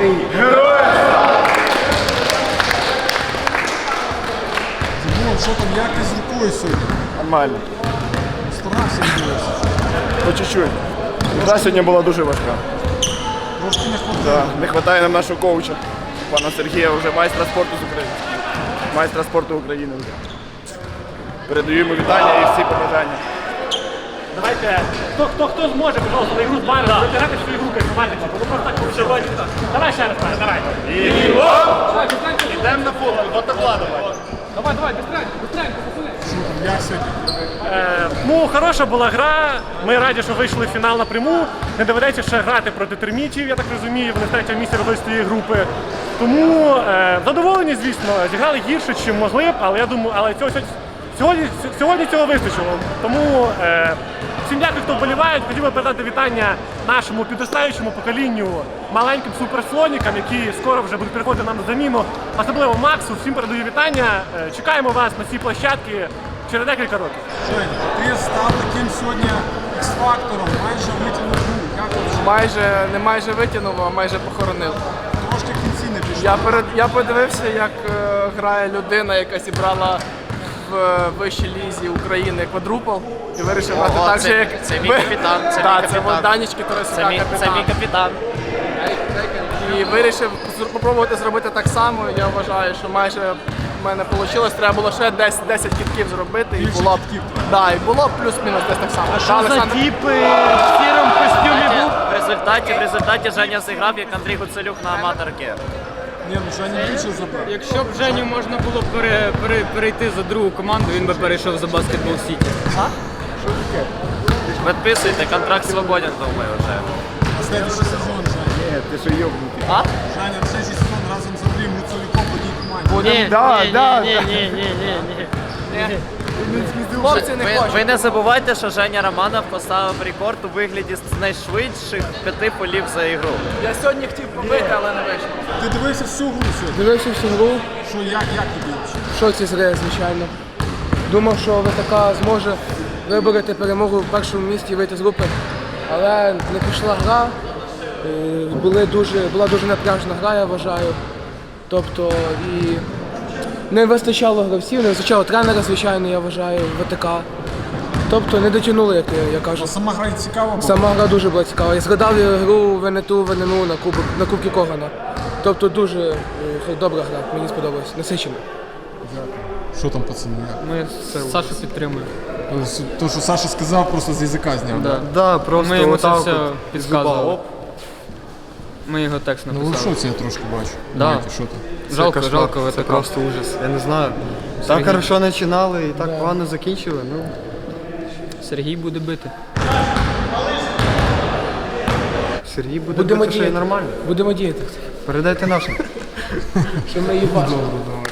Україні! Героям слава! Димон, що там, як ти з рукою сьогодні? Нормально. Старався відбувався. По чуть-чуть. Гра сьогодні була дуже важка. Трошки не хватає. Да. Не вистачає нам нашого коуча, пана Сергія, вже майстра спорту з України. Майстра спорту України вже. Передаю йому вітання і всі побажання. Давайте, хто, хто, хто зможе, пожалуйста, на ігру з Байером, витирати свою руку як командники. Ну просто так сьогодні. Давай ще раз, Байер, давай. Йдемо на футбол, до тепла давай. Давай, давай, быстренько, быстренько, пацани. Як сьогодні? Е, ну, хороша була гра. Ми раді, що вийшли в фінал напряму. Не доведеться ще грати проти термітів, я так розумію. Вони з третього місця з тієї групи. Тому е, задоволені, звісно, зіграли гірше, чим могли б, але я думаю, але цього сьогодні, сьогодні сьогодні цього вистачило. Тому е, всім дякую, хто вболіває. Хотів би передати вітання нашому підростаючому поколінню, маленьким суперслонікам, які скоро вже будуть приходити нам на заміну. Особливо Максу. Всім передаю вітання. Е, чекаємо вас на цій площадці через декілька років. Ти став таким сьогодні X-фактором, майже витягнув Майже не майже витягнув, а майже похоронив. трошки кінці не пішло. Я перед я подивився, як е, грає людина, яка зібрала в е, вищій лізі України квадрупол і вирішив грати так це- же, як це мій ви- капітан, це Так, мій це капітан. Данічки Тарасюка, Це мій, це мій капітан. І вирішив спробувати зробити так само. Я вважаю, що майже в мене вийшло. Треба було ще 10, 10 кітків зробити і було б кітків да, і було б плюс-мінус десь так само. Та, Олександр- Знаєте, В результаті, в результаті Женя зіграв, як Андрій Гуцелюк на аматорки. Ні, ну Женя більше забрав. Якщо б Женю можна було пере, пере, перейти за другу команду, він би перейшов за баскетбол Сіті. Що таке? Підписуйте, контракт свободен, думаю, вже. На следующий сезон, Женя. Ні, ти що йобнутий. А? Женя, на следующий сезон разом з Андрієм Гуцулюком в одній команді. Будемо- Да, да, ні, ні, ні, ні, ні. Хлопці не Ви, хочуть. ви не забувайте, що Женя Романов поставив рекорд у вигляді з найшвидших п'яти полів за ігру. Я сьогодні хотів побити, але не вийшло. Ти дивився всю гру сьогодні? Дивився всю гру, Що, як, як тобі? в шоці з звичайно. Думав, що ВТК зможе вибороти перемогу в першому місці і вийти з групи. Але не пішла гра. Е, Були дуже, була дуже напряжна гра, я вважаю. Тобто і не вистачало гравців, не вистачало тренера, звичайно, я вважаю, ВТК. Тобто не дотягнули, як я, я кажу. А сама гра цікава була? Сама гра дуже була цікава. Я згадав гру ВНТУ ВННУ на Кубок на Кубки Когана. Тобто дуже е, добра гра, мені сподобалось, насичена. Що там, пацани? Ми Сашу підтримуємо. То, що Саша сказав, просто з язика зняв. Да. Да, просто Ми йому це отак все от підказували. Ми його текст Ну ви написали. що це я трошки бачу? Да. Знаєте, що там? Жалко, кошмар, жалко Це просто ужас. Я не знаю. Так хорошо починали і так погано закінчили. Ну, Сергій буде бити. Сергій буде Будемо бити й діяти. нормально. Будемо діяти. Передайте нашим. Що ми її бачимо. Добре, добре.